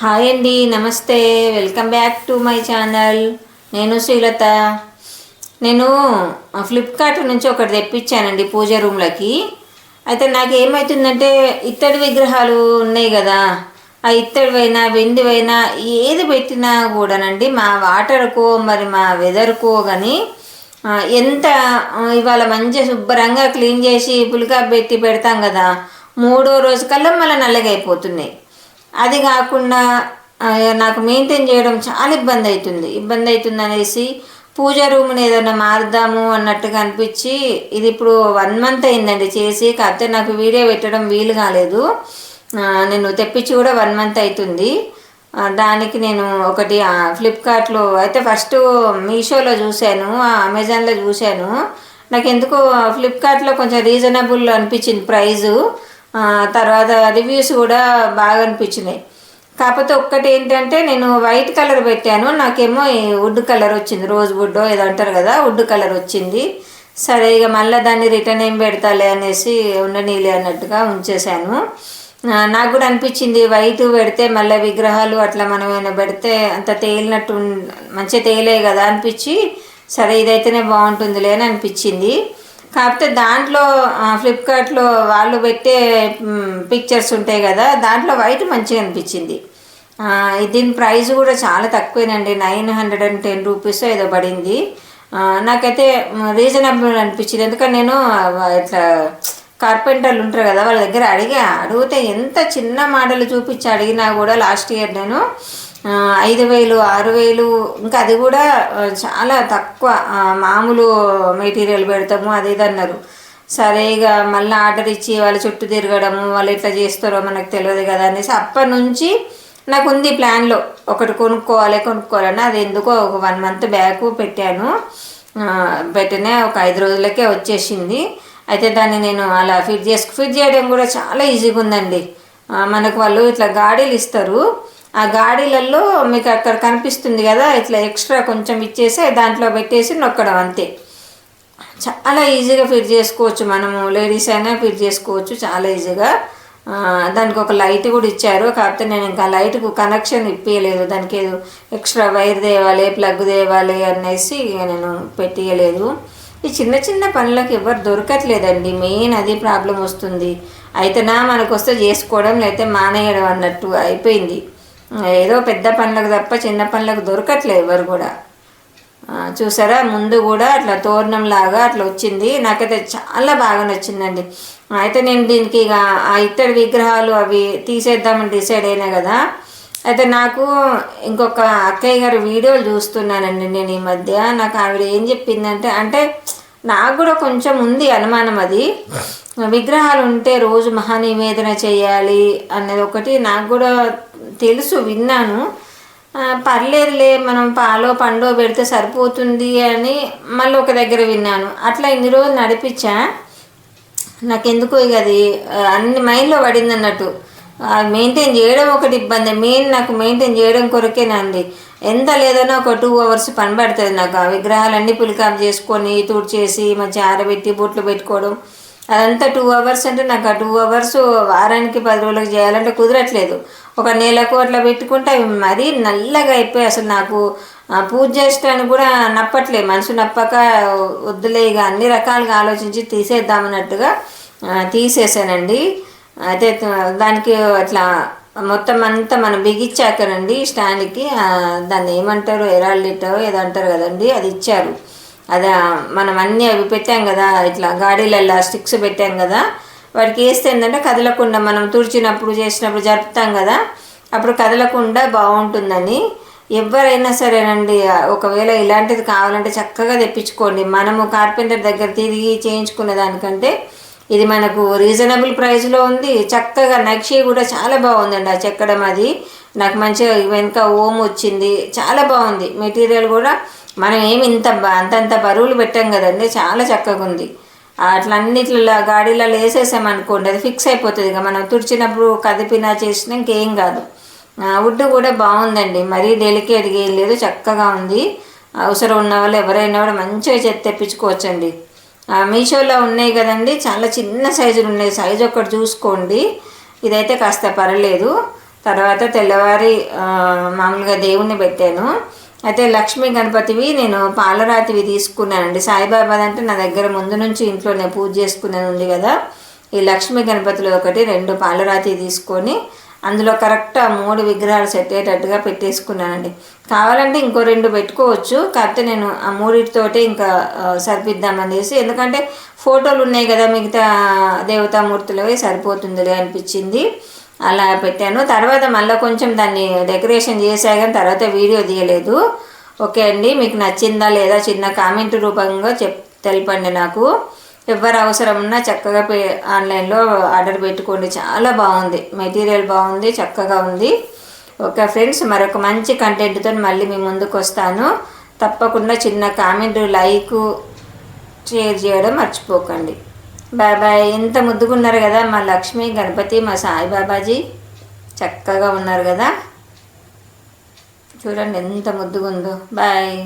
Hi అండి నమస్తే. Welcome back to my channel. నేను శ్రీలత. నేను ఫ్లిప్కార్ట్ నుంచి ఒకటి తెప్పించానండి పూజ రూమ్లకి. అయితే నాకు ఏమవుతుందంటే ఇత్తడి విగ్రహాలు ఉన్నాయి కదా. ఆ ఇత్తడివైనా వెండివైనా ఏది పెట్టినా కూడానండి మా వాటర్కో మరి మా వెదర్కో కానీ ఎంత ఇవాళ మంచిగా శుభ్రంగా క్లీన్ చేసి పులికా పెట్టి పెడతాం కదా మూడో రోజు కల్లా మళ్ళీ నల్లగా అయిపోతున్నాయి అది కాకుండా నాకు మెయింటైన్ చేయడం చాలా ఇబ్బంది అవుతుంది ఇబ్బంది అవుతుంది అనేసి పూజ రూమ్ని ఏదైనా మారుద్దాము అన్నట్టుగా అనిపించి ఇది ఇప్పుడు వన్ మంత్ అయిందండి చేసి కాకపోతే నాకు వీడియో పెట్టడం వీలు కాలేదు. నేను తెప్పించి కూడా వన్ మంత్ అవుతుంది దానికి నేను ఒకటి ఫ్లిప్కార్ట్లో అయితే ఫస్ట్ మీషోలో చూశాను ఆ, అమెజాన్లో చూశాను. నాకు ఎందుకో ఫ్లిప్కార్ట్లో కొంచెం రీజనబుల్ అనిపించింది ప్రైజు. తర్వాత రివ్యూస్ కూడా బాగా అనిపించినాయి. కాకపోతే ఒక్కటి ఏంటంటే నేను వైట్ కలర్ పెట్టాను. నాకేమో ఈ వుడ్ కలర్ వచ్చింది. రోజ్ వుడ్ ఏదో అంటారు కదా వుడ్ కలర్ వచ్చింది. సరే ఇక మళ్ళీ దాన్ని రిటర్న్ ఏం పెడతాలే అనేసి ఉండనీలే అన్నట్టుగా ఉంచేశాను. నాకు కూడా అనిపించింది వైట్ పెడితే మళ్ళీ విగ్రహాలు అట్లా మనం ఏమైనా పెడితే అంత తేలినట్టు మంచిగా తేలే కదా అనిపించి సరే ఇదైతేనే బాగుంటుందిలే అని అనిపించింది. కాకపోతే దాంట్లో ఫ్లిప్కార్ట్లో వాళ్ళు పెట్టే పిక్చర్స్ ఉంటాయి కదా దాంట్లో వైట్ మంచిగా అనిపించింది. దీని ప్రైస్ కూడా చాలా తక్కువేనండి. Nine hundred and ten rupees ఏదో పడింది. నాకైతే రీజనబుల్ అనిపించింది. ఎందుకంటే నేను ఇట్లా కార్పెంటర్లు ఉంటారు కదా వాళ్ళ దగ్గర అడిగా. అడిగితే ఎంత చిన్న మోడల్ చూపించి అడిగినా కూడా లాస్ట్ ఇయర్ నేను ఐదు వేలు ఆరు వేలు ఇంకా అది కూడా చాలా తక్కువ మామూలు మెటీరియల్ పెడతాము అది ఇది అన్నారు. సరే ఇక మళ్ళీ ఆర్డర్ ఇచ్చి వాళ్ళ చుట్టూ తిరగడము వాళ్ళు ఎట్లా చేస్తారో మనకు తెలియదు కదా అనేసి అప్పటి నుంచి నాకు ఉంది ప్లాన్లో. ఒకటి కొనుక్కోవాలి కొనుక్కోవాలని. అది ఎందుకో ఒక వన్ మంత్ బ్యాక్ పెట్టాను. పెట్టినే ఒక ఐదు రోజులకే వచ్చేసింది. అయితే దాన్ని నేను అలా ఫిట్ చేసుకు ఫిట్ చేయడం కూడా చాలా ఈజీగా ఉందండి. మనకు వాళ్ళు ఇట్లా గాడీలు ఇస్తారు. ఆ గాడీలలో మీకు అక్కడ కనిపిస్తుంది కదా ఇట్లా ఎక్స్ట్రా కొంచెం ఇచ్చేసి దాంట్లో పెట్టేసి నొక్కడం అంతే. చాలా ఈజీగా ఫిట్ చేసుకోవచ్చు మనము లేడీస్ అయినా ఫిట్ చేసుకోవచ్చు చాలా ఈజీగా. దానికి ఒక లైట్ కూడా ఇచ్చారు కాకపోతే నేను ఇంకా లైట్కు కనెక్షన్ ఇప్పించలేదు దానికి ఏదో ఎక్స్ట్రా వైర్ తేవాలి ప్లగ్ తేవాలి అనేసి నేను పెట్టియలేదు. ఈ చిన్న చిన్న పనులకు ఎవరు దొరకట్లేదండి మెయిన్ అది ప్రాబ్లం వస్తుంది. అయితేనా మనకు వస్తే చేసుకోవడం లేకపోతే మానేయడం అన్నట్టు అయిపోయింది. ఏదో పెద్ద పనులకు తప్ప చిన్న పనులకు దొరకట్లేదు ఎవరు కూడా. చూసారా? ముందు కూడా అట్లా తోరణం లాగా అట్లా వచ్చింది. నాకైతే చాలా బాగా నచ్చిందండి. అయితే నేను దీనికి ఇక ఆ ఇత్తడి విగ్రహాలు అవి తీసేద్దామని డిసైడ్ అయినా కదా. అయితే నాకు ఇంకొక అక్కయ్య గారి వీడియోలు చూస్తున్నానండి నేను ఈ మధ్య. నాకు ఆవిడ ఏం చెప్పిందంటే అంటే నాకు కూడా కొంచెం ఉంది అనుమానం అది. విగ్రహాలు ఉంటే రోజు మహానివేదన చేయాలి అనేది ఒకటి. నాకు కూడా తెలుసు విన్నాను. పర్లేదులే మనం పాలో పండో పెడితే సరిపోతుంది అని మళ్ళీ ఒక దగ్గర విన్నాను. అట్లా ఇన్ని రోజులు నడిపించా. నాకెందుకో ఇక అది అన్ని మైండ్లో పడింది అన్నట్టు. మెయింటైన్ చేయడం ఒకటి ఇబ్బంది. మెయిన్ నాకు మెయింటైన్ చేయడం కొరకేనండి ఎంత లేదన్నా ఒక టూ అవర్స్ పని పడుతుంది నాకు. ఆ విగ్రహాలన్నీ పులికాప్ చేసుకొని తుడిచేసి మంచిగా ఆరబెట్టి బొట్లు పెట్టుకోవడం. అదంతా టూ అవర్స్ అంటే నాకు ఆ టూ అవర్స్ వారానికి పది రోజులకు చేయాలంటే కుదరట్లేదు. ఒక నెలకు అట్లా పెట్టుకుంటే అవి మరీ నల్లగా అయిపోయి అసలు నాకు పూజ చేయడానికి కూడా నప్పట్లే. మనసు నప్పక వద్దులే ఇక అన్ని రకాలుగా ఆలోచించి తీసేద్దామన్నట్టుగా తీసేసానండి. అయితే దానికి అట్లా మొత్తం అంతా మనం బిగిచ్చాకనండి స్టాండ్కి దాన్ని ఏమంటారు ఎరాల్డిటో ఏదో అంటారు కదండి అది ఇచ్చారు. అదే మనం అన్నీ అవి పెట్టాం కదా ఇట్లా గాడీలలో స్టిక్స్ పెట్టాం కదా వాటికి వేస్తే ఏంటంటే కదలకుండా మనం తుడిచినప్పుడు చేసినప్పుడు జరుపుతాం కదా అప్పుడు కదలకుండా బాగుంటుందని. ఎవరైనా సరేనండి ఒకవేళ ఇలాంటిది కావాలంటే చక్కగా తెప్పించుకోండి. మనము కార్పెంటర్ దగ్గర తిరిగి చేయించుకునే దానికంటే ఇది మనకు రీజనబుల్ ప్రైస్లో ఉంది. చక్కగా నక్షి కూడా చాలా బాగుందండి ఆ చెక్కడం అది. నాకు మంచిగా వెనక ఓం వచ్చింది. చాలా బాగుంది. మెటీరియల్ కూడా మనం ఏమి ఇంత అంతంత బరువులు పెట్టాం కదండి. చాలా చక్కగా ఉంది. అట్లా అన్నిట్లో గాడీలలో వేసేసామనుకోండి అది ఫిక్స్ అయిపోతుంది. ఇక మనం తుడిచినప్పుడు కదిపినా చేసినా ఇంకేం కాదు. వుడ్ కూడా బాగుందండి. మరీ డెలికేట్గా ఏం లేదు చక్కగా ఉంది. అవసరం ఉన్న వాళ్ళు ఎవరైనా కూడా మంచిగా చెత్త తెప్పించుకోవచ్చండి. మీషోలో ఉన్నాయి కదండి చాలా చిన్న సైజులు ఉన్నాయి. సైజు ఒకటి చూసుకోండి. ఇదైతే కాస్త పర్లేదు. తర్వాత తెల్లవారి మామూలుగా దేవుణ్ణి పెట్టాను. అయితే లక్ష్మీ గణపతివి నేను పాలరాతివి తీసుకున్నానండి. సాయిబాబా అంటే నా దగ్గర ముందు నుంచి ఇంట్లో నేను పూజ చేసుకునేది ఉంది కదా. ఈ లక్ష్మీ గణపతిలో ఒకటి రెండు పాలరాతి తీసుకొని అందులో కరెక్ట్ ఆ మూడు విగ్రహాలు సెట్ అయ్యేటట్టుగా పెట్టేసుకున్నానండి. కావాలంటే ఇంకో రెండు పెట్టుకోవచ్చు. కాకపోతే నేను ఆ మూడిటితోటే ఇంకా సరిపిద్దామనేసి ఎందుకంటే ఫోటోలు ఉన్నాయి కదా మిగతా దేవతామూర్తులవి సరిపోతుందిలే అనిపించింది. అలా పెట్టాను. తర్వాత మళ్ళీ కొంచెం దాన్ని డెకరేషన్ చేసా కానీ తర్వాత వీడియో తీయలేదు. ఓకే అండి మీకు నచ్చిందా లేదా చిన్న కామెంట్ రూపంగా చెప్ తెలపండి నాకు. ఎవరు అవసరం ఉన్నా చక్కగా పే ఆన్లైన్లో ఆర్డర్ పెట్టుకోండి. చాలా బాగుంది. మెటీరియల్ బాగుంది చక్కగా ఉంది. ఓకే ఫ్రెండ్స్ మరొక మంచి కంటెంట్తో మళ్ళీ మీ ముందుకు వస్తాను. తప్పకుండా చిన్న కామెంట్ లైక్ షేర్ చేయడం మర్చిపోకండి. బాయ్ బాయ్ ఎంత ముద్దుగా ఉన్నారు కదా మా లక్ష్మి గణపతి మా సాయిబాబాజీ. చక్కగా ఉన్నారు కదా. చూడండి ఎంత ముద్దుగుందో. బాయ్.